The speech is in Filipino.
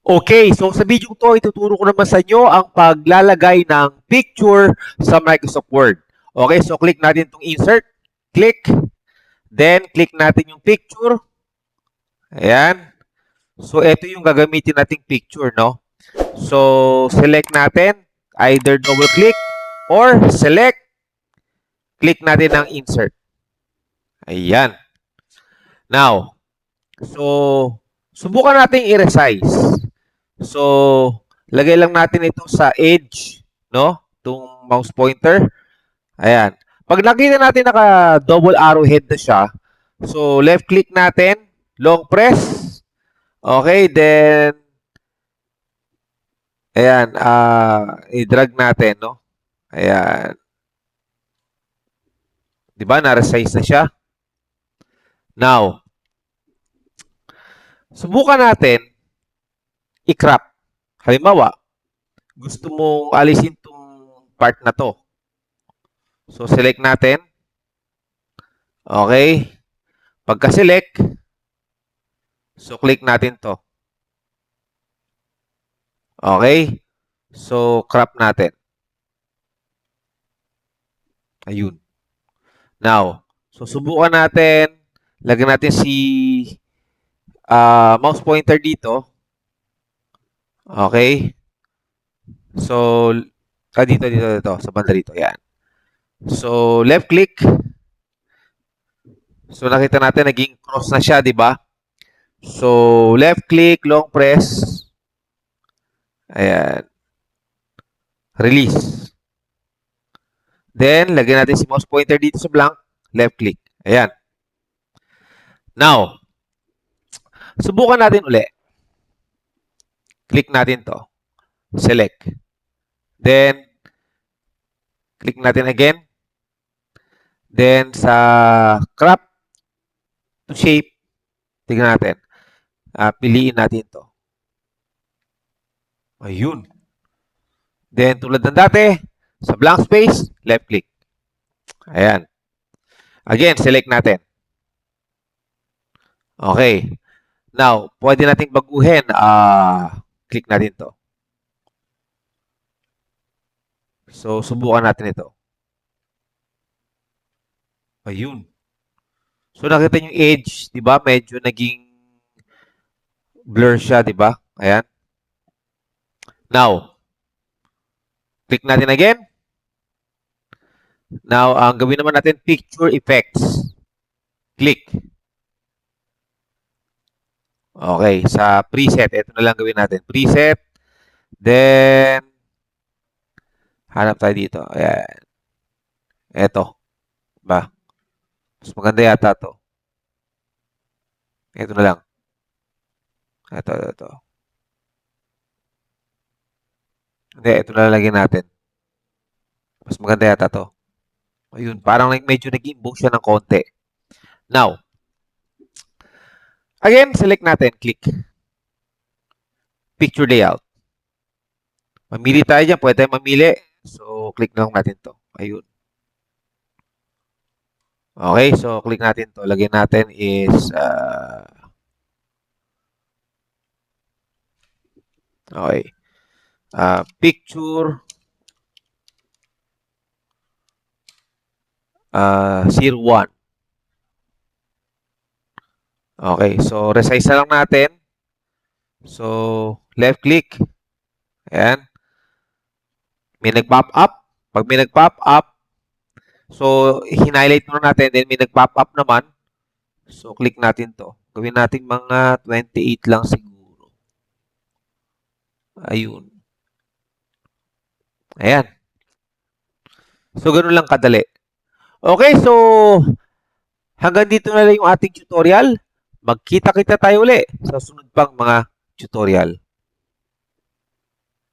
Okay, so sa video to, ituturo ko naman sa inyo ang paglalagay ng picture sa Microsoft Word. Okay, so click natin itong insert, click, then click natin yung picture. Ayan. So ito yung gagamitin nating picture, no? So select natin, either double click or select, click natin ang insert. Ayan. Now, so subukan natin i-resize. So, lagay lang natin ito sa edge, no? Itong mouse pointer. Ayan. Pag nakita natin naka double arrowhead na siya, so left click natin, long press. Okay, then ayan, ah i-drag natin, no? Ayan. 'Di ba? Na-resize na siya. Now, subukan natin i-crop. Halimbawa, gusto mong alisin tong part na to. So, select natin. Okay. Pagka-select, so click natin to. Okay. So, crop natin. Ayun. Now, so subukan natin. Lagyan natin si ah, mouse pointer dito. Okay. So, ah, dito, dito, dito. Sa banda dito. Yan. So, left click. So, nakita natin, naging cross na siya, di ba? So, left click, long press. Ayan. Release. Then, lagyan natin si mouse pointer dito sa blank. Left click. Ayan. Now, subukan natin uli. Click natin to. Select. Then, click natin again. Then, sa crop to shape, tingnan natin. Ah, piliin natin to. Ayun. Then, tulad ng dati, sa blank space, left click. Ayan. Again, select natin. Okay. Now, pwede nating baguhin. Ah, click natin to. So, subukan natin ito. Ayun. So, nakita yung edge, di ba? Medyo naging blur siya, di ba? Ayan. Now, click natin again. Now, ang gawin naman natin, picture effects. Click. Okay, sa preset, ito na lang gawin natin. Preset. Then, hanap tayo dito. Ayan. Ito. Ba? Mas maganda yata to. Ito na lang. Ito, ito, ito. Hindi, ito na lalagyan natin. Mas maganda yata to. Ayun, parang like medyo nag-invoke siya ng konti. Now, again, select natin. Click. Picture layout. Mamili tayo dyan. Pwede tayo mamili. So, click lang natin to. Ayun. Okay, so click natin to. Lagyan natin is uh, Okay. Uh, picture uh, 01. Okay, so resize na lang natin. So, left click. Ayan. May nag-pop up. Pag may nag-pop up, so hin-highlight muna natin, then may nag-pop up naman. So, click natin to. Gawin natin mga 28 lang siguro. Ayun. Ayan. So, ganun lang kadali. Okay, so hanggang dito na lang yung ating tutorial. Magkita-kita tayo uli sa sunod pang mga tutorial.